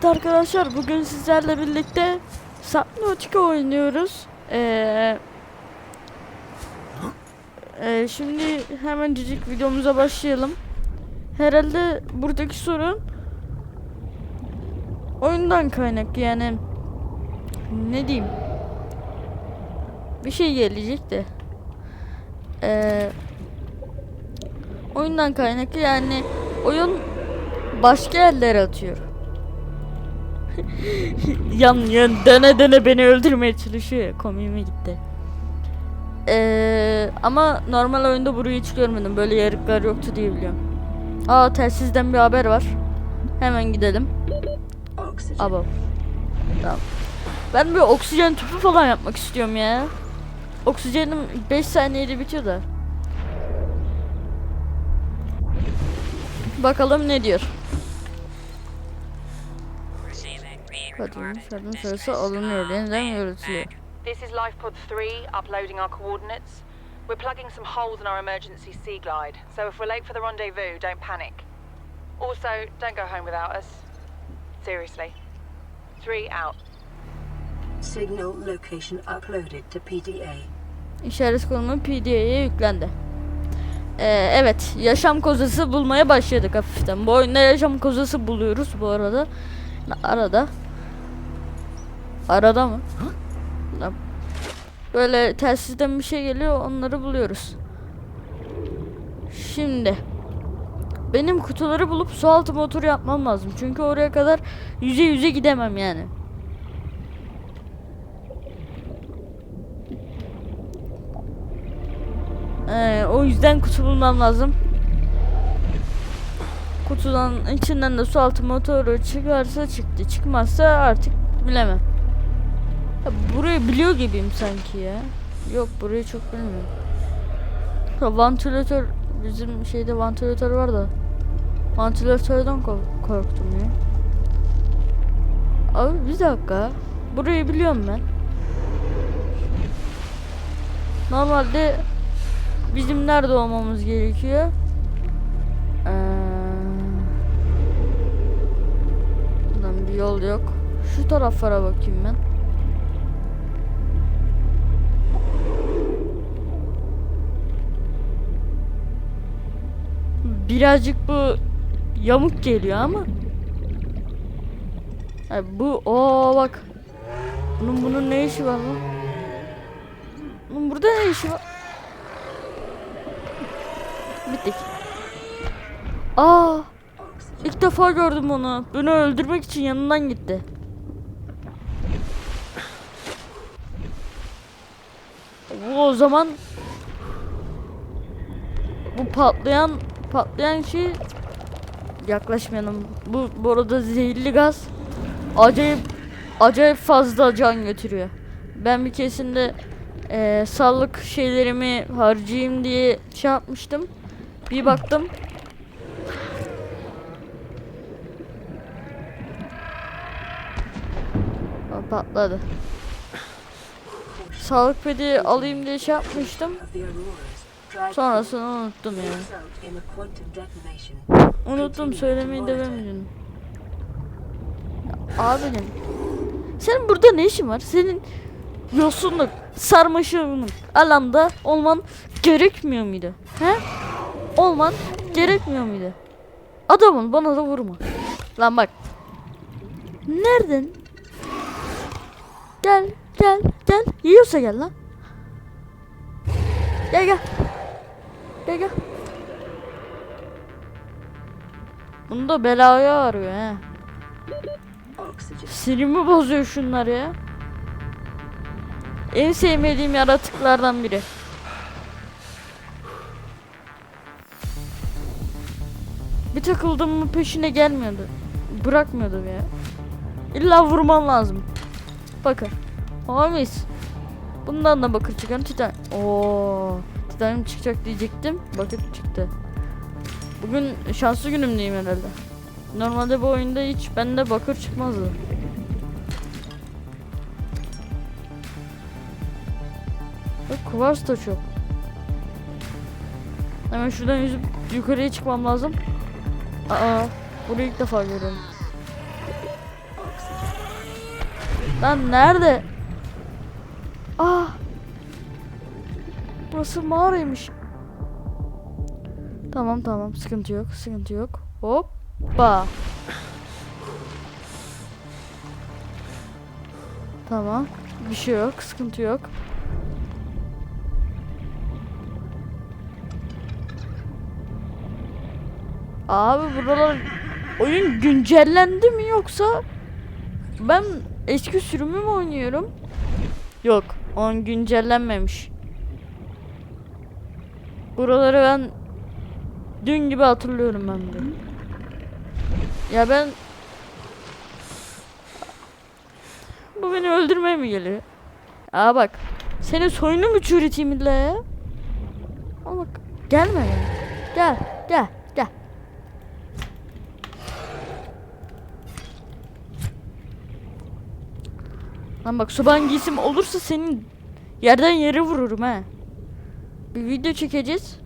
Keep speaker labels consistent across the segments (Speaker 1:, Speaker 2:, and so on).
Speaker 1: Evet arkadaşlar bugün sizlerle birlikte Subnautica oynuyoruz. Ee, e, şimdi hemen cicik videomuza başlayalım. Herhalde buradaki sorun oyundan kaynaklı yani ne diyeyim bir şey gelecek de ee, oyundan kaynaklı yani oyun başka yerlere atıyor. yan yan dene dene beni öldürmeye çalışıyor ya komiğime gitti. Ee, ama normal oyunda burayı hiç görmedim. Böyle yarıklar yoktu diye biliyorum. Aa telsizden bir haber var. Hemen gidelim. Aba. Tamam. Ben bir oksijen tüpü falan yapmak istiyorum ya. Oksijenim 5 saniyede bitiyor da. Bakalım ne diyor. Kadın kadın sırası alınıyor. Yeniden yürütülüyor.
Speaker 2: This is Lifepod 3, uploading our coordinates. We're plugging some holes in our emergency sea glide, so if we're late for the rendezvous, don't panic. Also, don't go home without us. Seriously. Three out.
Speaker 3: Signal location uploaded to PDA.
Speaker 1: İşaret konumu PDA'ya yüklendi. Ee, evet, yaşam kozası bulmaya başladık hafiften. Bu oyunda yaşam kozası buluyoruz bu arada. Arada. Arada mı? Böyle telsizden bir şey geliyor, onları buluyoruz. Şimdi benim kutuları bulup su altı motoru yapmam lazım. Çünkü oraya kadar yüze yüze gidemem yani. Ee, o yüzden kutu bulmam lazım. Kutudan içinden de su altı motoru çıkarsa çıktı. Çıkmazsa artık bilemem. Ya burayı biliyor gibiyim sanki ya. Yok burayı çok bilmiyorum. Ha, vantilatör bizim şeyde vantilatör var da. Vantilatörden kork- korktum ya. Abi bir dakika. Burayı biliyorum ben. Normalde bizim nerede olmamız gerekiyor? Ee, bir yol yok. Şu taraflara bakayım ben. Birazcık bu yamuk geliyor ama. Ha, bu o bak. Bunun bunun ne işi var lan? Bunun burada ne işi var? Bittik. Aa! İlk defa gördüm onu. Beni öldürmek için yanından gitti. Bu o zaman bu patlayan patlayan şey yaklaşmayalım. Bu bu arada zehirli gaz acayip acayip fazla can götürüyor. Ben bir keresinde eee sağlık şeylerimi harcayayım diye şey yapmıştım. Bir baktım. Aa, Patladı. Sağlık pedi alayım diye şey yapmıştım. Sonrasını unuttum ya. Unuttum söylemeyi de vermedim. Abinin. Senin burada ne işin var? Senin yosunluk, sarmaşığınlık alanda olman gerekmiyor muydu? He? Olman gerekmiyor muydu? Adamın bana da vurma. Lan bak. Nereden? Gel, gel, gel. Yiyorsa gel lan. Gel gel. Gel gel. Bunu da belaya arıyor he. Sinirimi bozuyor şunlar ya. En sevmediğim yaratıklardan biri. Bir takıldım mı peşine gelmiyordu. Bırakmıyordu ya. İlla vurman lazım. Bakın. Hamis. Bundan da bakır çıkan titan. Oo, titanium çıkacak diyecektim. Bakır çıktı. Bugün şanslı günümdeyim herhalde. Normalde bu oyunda hiç bende bakır çıkmazdı. Bak kuvars da çok. Hemen şuradan yüzüp yukarıya çıkmam lazım. Aa, burayı ilk defa görüyorum. Lan nerede? Burası mağaraymış. Tamam tamam sıkıntı yok sıkıntı yok. Hoppa. Tamam. Bir şey yok sıkıntı yok. Abi buralar oyun güncellendi mi yoksa ben eski sürümü mü oynuyorum? Yok, on güncellenmemiş. Buraları ben dün gibi hatırlıyorum ben de. Ya ben bu beni öldürmeye mi geliyor? Aa bak. Senin soyunu mu çürüteyim illa ya? Ama bak gelme ya. Gel, gel, gel. Lan bak soban giysim olursa senin yerden yere vururum ha. Bir video çekeceğiz.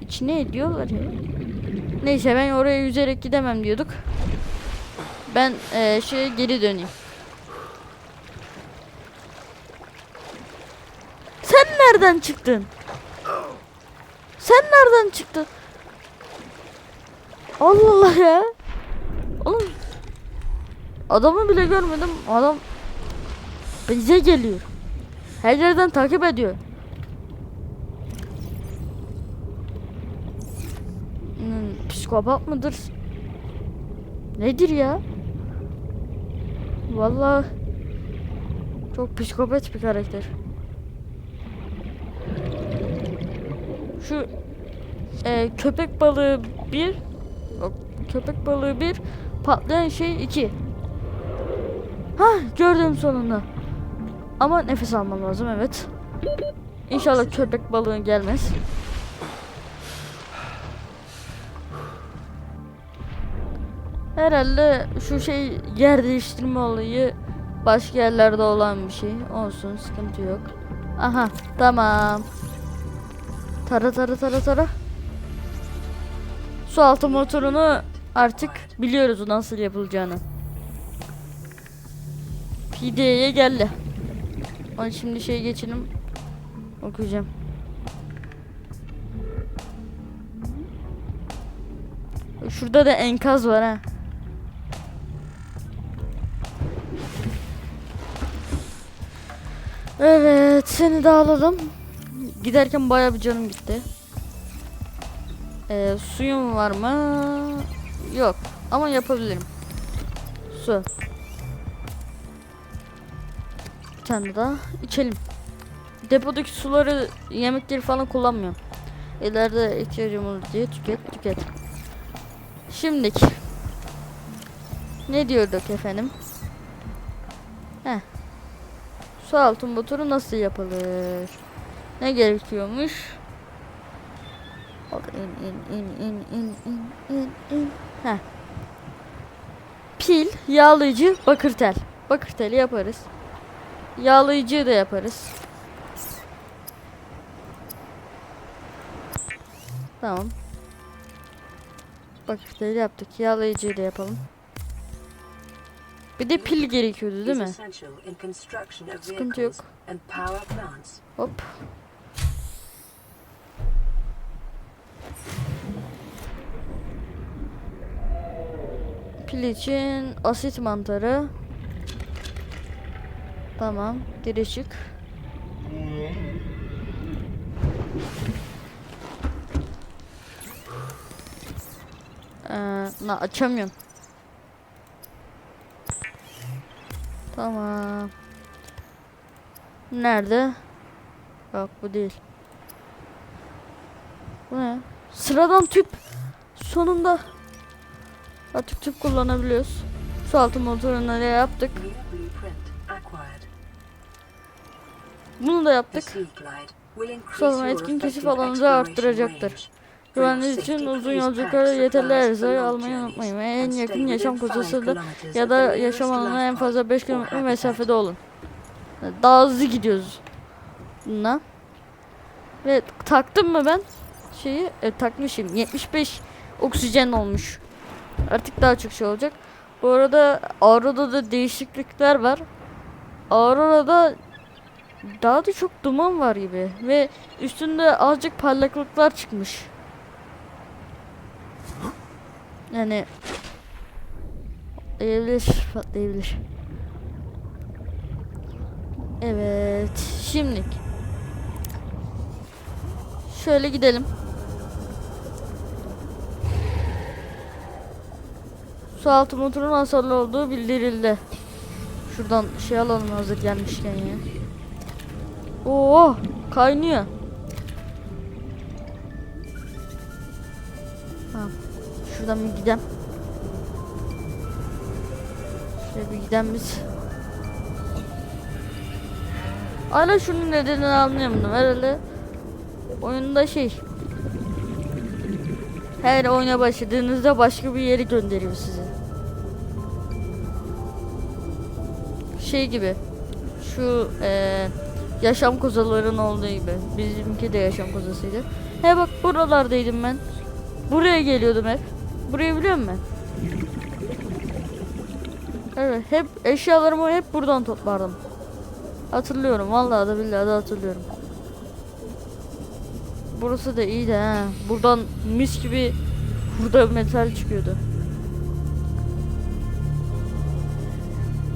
Speaker 1: İçine ediyorlar ya. Neyse ben oraya yüzerek gidemem diyorduk. Ben eee şeye geri döneyim. Sen nereden çıktın? Sen nereden çıktın? Allah Allah ya. Oğlum adamı bile görmedim. Adam bize geliyor. Her yerden takip ediyor. Psikopat mıdır? Nedir ya? Vallahi çok psikopat bir karakter. Şu e, köpek balığı bir yok, köpek balığı bir patlayan şey iki. Ha gördüm sonunda. Ama nefes almam lazım evet. İnşallah köpek balığı gelmez. Herhalde şu şey yer değiştirme olayı başka yerlerde olan bir şey. Olsun sıkıntı yok. Aha tamam. Tara tara tara tara. Su altı motorunu artık biliyoruz nasıl yapılacağını. PD'ye geldi. Onu şimdi şey geçelim. Okuyacağım. Şurada da enkaz var ha. Evet, seni de alalım. Giderken bayağı bir canım gitti. Ee, suyum var mı? Yok. Ama yapabilirim. Su. Bir tane daha içelim. Depodaki suları, yemekleri falan kullanmıyorum. İleride ihtiyacım olur diye tüket tüket. Şimdiki. Ne diyorduk efendim? Heh. Su altı motoru nasıl yapılır? Ne gerekiyormuş? Bak in in in in in in in in. Pil, yağlayıcı, bakır tel. Bakır teli yaparız. Yağlayıcıyı da yaparız. Tamam. Bakır teli yaptık. Yağlayıcıyı da yapalım. Bir de pil gerekiyordu değil mi? Sıkıntı yok. Hop. Pil için asit mantarı. Tamam. Geri çık. Ee, na açamıyorum. Tamam. Nerede? Yok bu değil. Bu ne? Sıradan tüp. Sonunda. Artık tüp kullanabiliyoruz. Su altı motorunu da yaptık. Bunu da yaptık. Sonra etkin keşif
Speaker 3: exploration
Speaker 1: arttıracaktır. Güvenliğiniz için uzun yolculuklara yeterli erzakı almayı unutmayın. Ve en yakın yaşam kozasında ya da yaşam alanına en fazla 5 kilometre mesafede olun. Daha hızlı gidiyoruz. Bununla. Ve taktım mı ben şeyi? E, takmışım. 75 oksijen olmuş. Artık daha çok şey olacak. Bu arada Aura'da da değişiklikler var. Aurora'da daha da çok duman var gibi ve üstünde azıcık parlaklıklar çıkmış. Yani patlayabilir, patlayabilir. Evet, şimdilik. Şöyle gidelim. Su altı motorun hasarlı olduğu bildirildi. Şuradan şey alalım hazır gelmişken ya. Oo, kaynıyor. Şuradan bir gidelim. Şöyle bir gidelim biz. Hala şunun nedenini anlayamadım. Herhalde oyunda şey her oyuna başladığınızda başka bir yere gönderiyor sizi. Şey gibi şu eee, yaşam kozaların olduğu gibi bizimki de yaşam kozasıydı. He bak buralardaydım ben. Buraya geliyordum hep. Burayı biliyor musun? Evet hep eşyalarımı hep buradan toplardım. Hatırlıyorum vallahi da billahi de hatırlıyorum. Burası da iyi de ha. Buradan mis gibi burada metal çıkıyordu.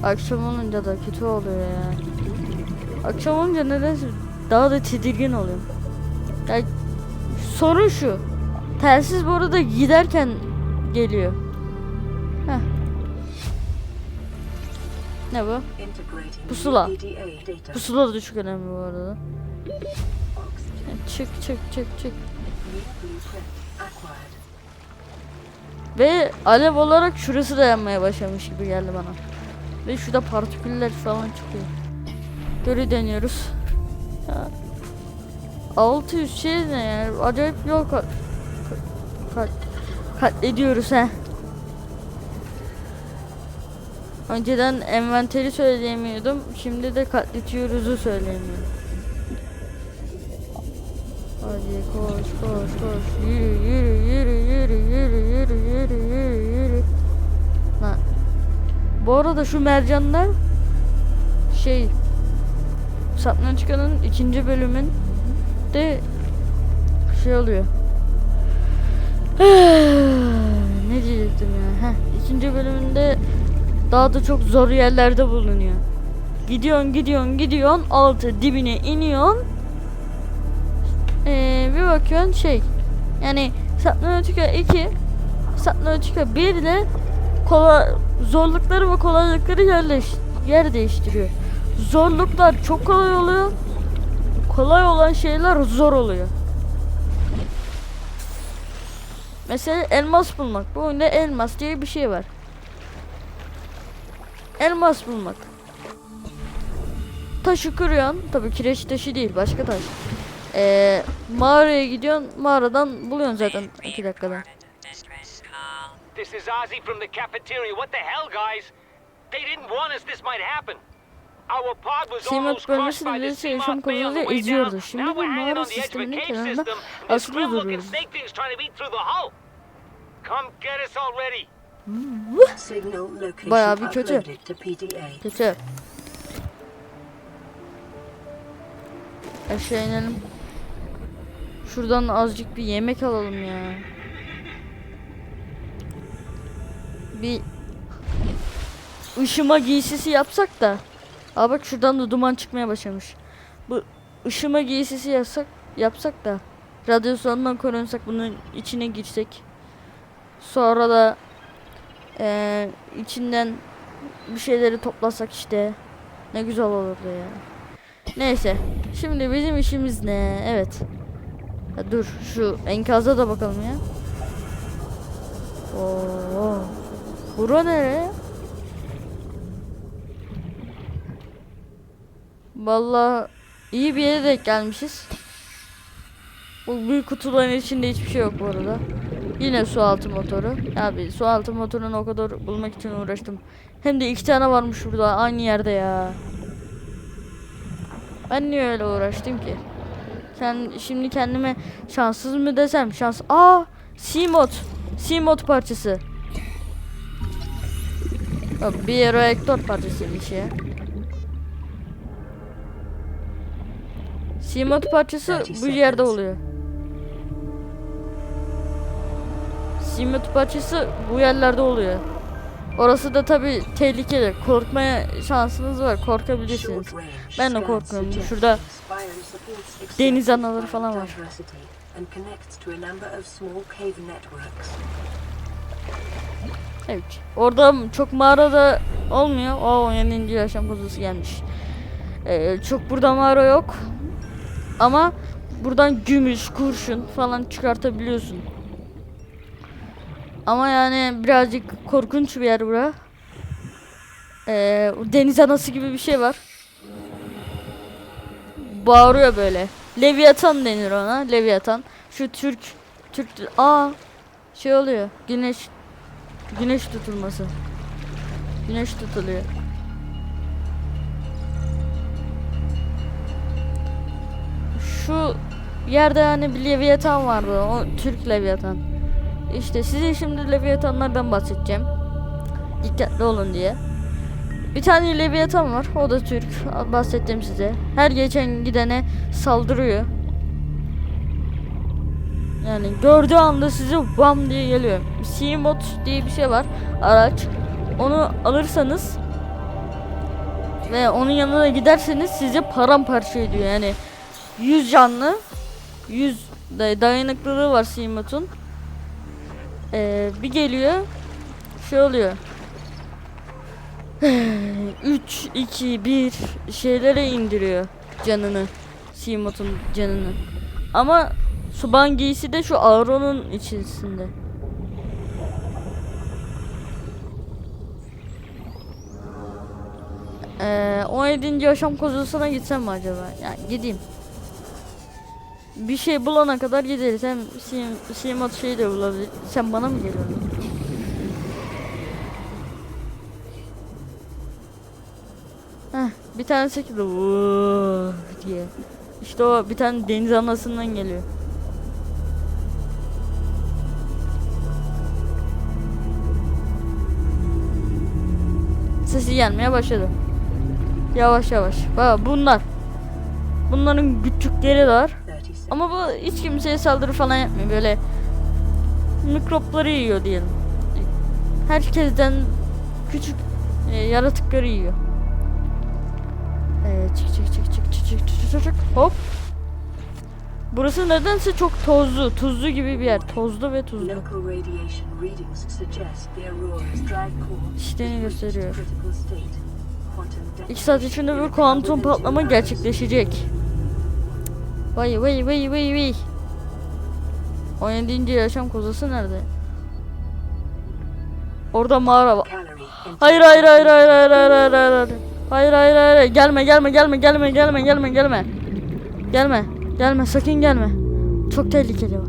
Speaker 1: Akşam olunca da kötü oluyor ya. Akşam olunca nedense daha da tedirgin oluyorum. Ya sorun şu. Telsiz bu arada giderken geliyor. Heh. Ne bu? Pusula. Pusula da çok önemli bu arada. Çık çık çık çık. Ve alev olarak şurası da yanmaya başlamış gibi geldi bana. Ve şurada partiküller falan çıkıyor. Geri dönüyoruz. Ya. 600 şey ne ya? Acayip yol kat, kat, katlediyoruz he. Önceden envanteri söyleyemiyordum. Şimdi de katletiyoruzu söyleyemiyorum. Hadi koş koş koş. Yürü yürü yürü yürü yürü yürü yürü yürü yürü. Ha. Bu arada şu mercanlar şey Sapnaçka'nın ikinci bölümün de şey oluyor. ne diyecektim ya? Heh, ikinci bölümünde daha da çok zor yerlerde bulunuyor. Gidiyorsun gidiyorsun gidiyorsun altı dibine iniyorsun. Ee, bir bakıyorsun şey yani Subnautica 2 Subnautica 1 ile kola, zorlukları ve kolaylıkları yerleş, yer değiştiriyor. Zorluklar çok kolay oluyor. Kolay olan şeyler zor oluyor. Mesela elmas bulmak. Bu oyunda elmas diye bir şey var. Elmas bulmak. Taşı kırıyorsun. Tabii kireç taşı değil, başka taş. Ee, mağaraya gidiyorsun. Mağaradan buluyorsun zaten 2 dakikada.
Speaker 4: This is Ozzy from the cafeteria. What the hell, guys? They didn't warn us this might happen.
Speaker 1: Seamat
Speaker 4: bölgesi de
Speaker 1: birisi yaşam konuları eziyordu. Şimdi bu mağara sisteminin kenarında asılı duruyoruz. Bayağı bir kötü. Kötü. Aşağı inelim. Şuradan azıcık bir yemek alalım ya. Bir ışıma giysisi yapsak da. Aa bak şuradan da duman çıkmaya başlamış. Bu ışıma giysisi yapsak yapsak da radyasyondan korunsak bunun içine girsek. Sonra da eee, içinden bir şeyleri toplasak işte ne güzel olurdu ya. Neyse. Şimdi bizim işimiz ne? Evet. Ya dur şu enkaza da bakalım ya. Oo. Bura nere? Vallahi iyi bir yere denk gelmişiz. Bu büyük kutuların içinde hiçbir şey yok bu arada. Yine su altı motoru. Abi su altı motorunu o kadar bulmak için uğraştım. Hem de iki tane varmış burada aynı yerde ya. Ben niye öyle uğraştım ki? Sen şimdi kendime şanssız mı desem şans. Aa, C-mod. C-mod parçası. Bir reaktör parçasıymış ya. Simot parçası bu yerde oluyor. Simot parçası bu yerlerde oluyor. Orası da tabi tehlikeli. Korkmaya şansınız var. Korkabilirsiniz. Ben de korkmuyorum. Şurada deniz anaları falan var. Evet. Orada çok mağarada olmuyor. O 17. yaşam kozusu gelmiş. Ee, çok burada mağara yok. Ama buradan gümüş, kurşun falan çıkartabiliyorsun. Ama yani birazcık korkunç bir yer bura. Ee, deniz anası gibi bir şey var. Bağırıyor böyle. Leviathan denir ona. Leviathan. Şu Türk Türk aa şey oluyor. Güneş Güneş tutulması. Güneş tutuluyor. Şu yerde hani bir Leviathan vardı. O Türk Leviathan. İşte size şimdi Leviathanlardan bahsedeceğim. Dikkatli olun diye. Bir tane Leviathan var. O da Türk. Bahsettim size. Her geçen gidene saldırıyor. Yani gördüğü anda size bam diye geliyor. C-Mod diye bir şey var. Araç. Onu alırsanız ve onun yanına giderseniz size paramparça ediyor. Yani 100 canlı 100 da- dayanıklılığı var C-Mod'un. Ee, bir geliyor şey oluyor. 3 2 1 şeylere indiriyor canını. C-Mod'un canını. Ama Suban giysi de şu Auron'un içerisinde. Ee, 17. yaşam kozusuna gitsem mi acaba? Yani gideyim. Bir şey bulana kadar gideriz. Hem sim, simat şeyi de bulabilir. Sen bana mı geliyorsun? Heh, bir de "Vuu" diye. İşte o bir tane deniz anasından geliyor. Sesi gelmeye başladı. Yavaş yavaş. Bak bunlar. Bunların küçükleri var.
Speaker 3: 30 seconds.
Speaker 1: Ama bu hiç kimseye saldırı falan yapmıyor. Böyle mikropları yiyor diyelim. Herkesten küçük e, yaratıkları yiyor. Ee, çık çık çık çık çık çık çık çık çık hop. Burası nedense çok tozlu, tuzlu gibi bir yer. Tozlu ve tuzlu.
Speaker 3: Core
Speaker 1: İşlerini gösteriyor. İki saat içinde bir kuantum patlama gerçekleşecek. Vay vay vay vay vay. 17. yaşam kozası nerede? Orada mağara var. Hayır hayır hayır hayır hayır hayır hayır hayır. Hayır hayır hayır. Gelme gelme gelme gelme gelme gelme gelme. Gelme. Gelme sakın gelme. Çok tehlikeli var.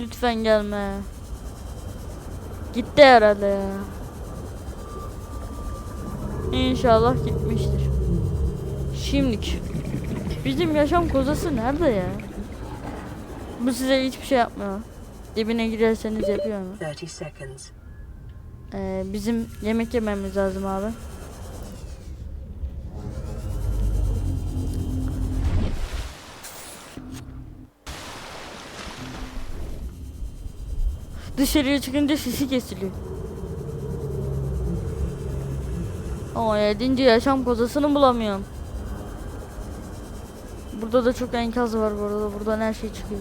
Speaker 1: Lütfen gelme. Gitti herhalde ya. İnşallah gitmiştir. Şimdilik. Bizim yaşam kozası nerede ya? Bu size hiçbir şey yapmıyor. Dibine girerseniz yapıyor mu?
Speaker 3: 30 seconds.
Speaker 1: Ee, bizim yemek yememiz lazım abi. Dışarıya çıkınca sesi kesiliyor. Ama yedinci yaşam kozasını bulamıyorum. Burada da çok enkaz var bu arada. Buradan her şey çıkıyor.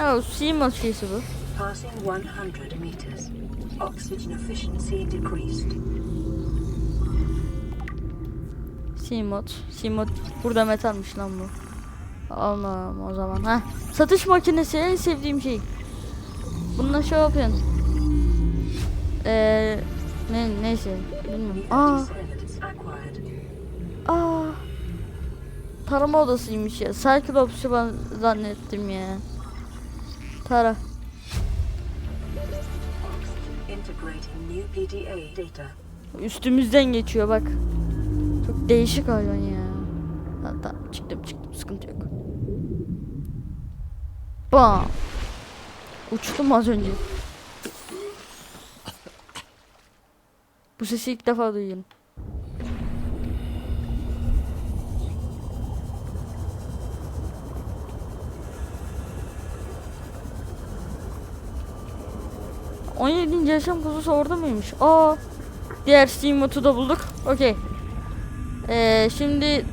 Speaker 1: Evet, Seamus şeysi bu.
Speaker 3: Passing 100 meters. Oxygen efficiency decreased.
Speaker 1: Simot. Simot burada metalmiş lan bu. Almam o zaman. ha. Satış makinesi en sevdiğim şey. Bununla şey yapıyorsun. Eee ne neyse bilmiyorum. Aa, aa. Tarama odasıymış ya. Cyclops'u ben zannettim ya. Tara. Üstümüzden geçiyor bak. Çok değişik hayvan ya. Tamam çıktım çıktım sıkıntı yok. Bam. Uçtum az önce. Bu sesi ilk defa duyuyorum. On yedinci yaşam kuzusu orada mıymış? Aa, diğer Steam modu da bulduk. Okey. Ee, şimdi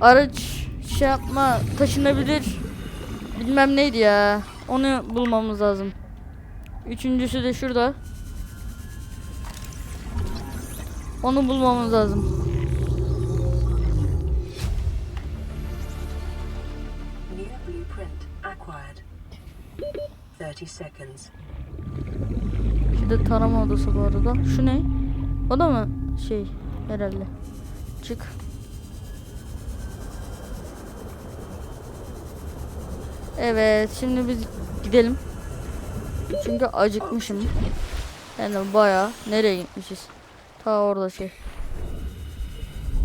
Speaker 1: araç şey yapma taşınabilir bilmem neydi ya. Onu bulmamız lazım. Üçüncüsü de şurada. Onu bulmamız lazım.
Speaker 3: New blueprint acquired. 30 seconds.
Speaker 1: Şurada tarama odası bu arada. Şu ne? O da mı şey herhalde. Çık. Evet şimdi biz gidelim. Çünkü acıkmışım. Yani baya nereye gitmişiz? Ta orada şey.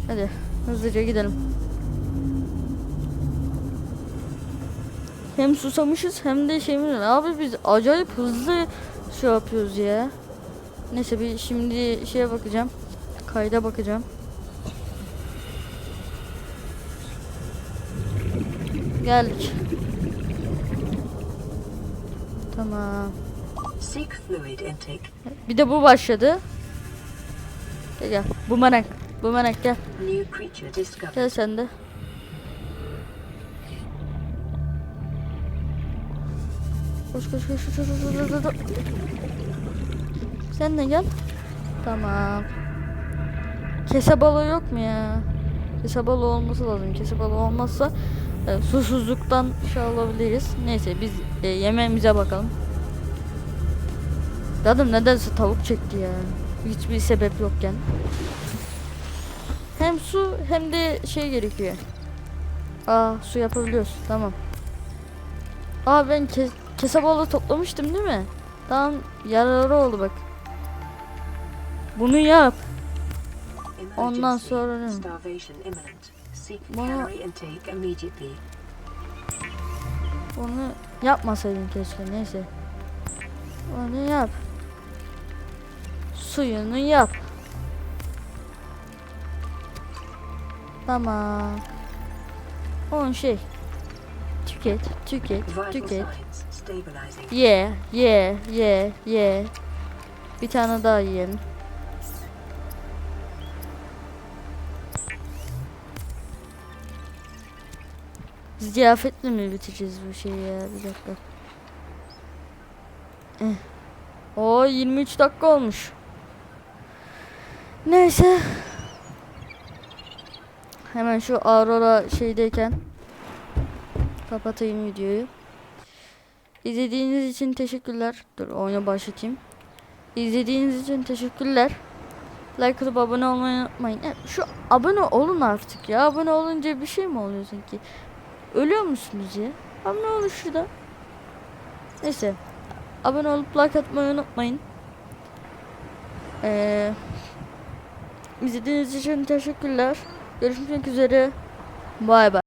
Speaker 1: Hadi hızlıca gidelim. Hem susamışız hem de şeyimiz var. Abi biz acayip hızlı şey yapıyoruz ya. Neyse bir şimdi şeye bakacağım. Kayda bakacağım. Geldik. Tamam. Bir de bu başladı. Gel gel. Bumerang. Bumerang gel. Gel sen de. Koş koş koş koş koş koş koş koş. Sen de gel. Tamam. Kese balığı yok mu ya? Kese balığı olması lazım. Kese balığı olmazsa e, susuzluktan şey alabiliriz. Neyse biz e, yemeğimize bakalım. Dadım nedense tavuk çekti ya. Hiçbir sebep yokken. Hem su hem de şey gerekiyor. Aa su yapabiliyoruz. Tamam. Aa ben ke kese balığı toplamıştım değil mi? Tamam yararı oldu bak. Bunu yap. Ondan sonra ne? Bana-. Onu yapmasaydın keşke neyse. Onu yap. Suyunu yap. Tamam. On şey. Tüket, tüket, tüket. Ye, ye, ye, ye. Bir tane daha yiyelim. Ziyafetle mi bitireceğiz bu şeyi ya? Bir dakika. Eh. O 23 dakika olmuş. Neyse. Hemen şu Aurora şeydeyken kapatayım videoyu. İzlediğiniz için teşekkürler. Dur oyuna başlatayım. İzlediğiniz için teşekkürler. Like atıp abone olmayı unutmayın. E, Şu abone olun artık ya. Abone olunca bir şey mi oluyor sanki? Ölüyor musunuz ya? Abone olun şurada. Neyse. Abone olup like atmayı unutmayın. Ee, izlediğiniz için teşekkürler. Görüşmek üzere. Bay bay.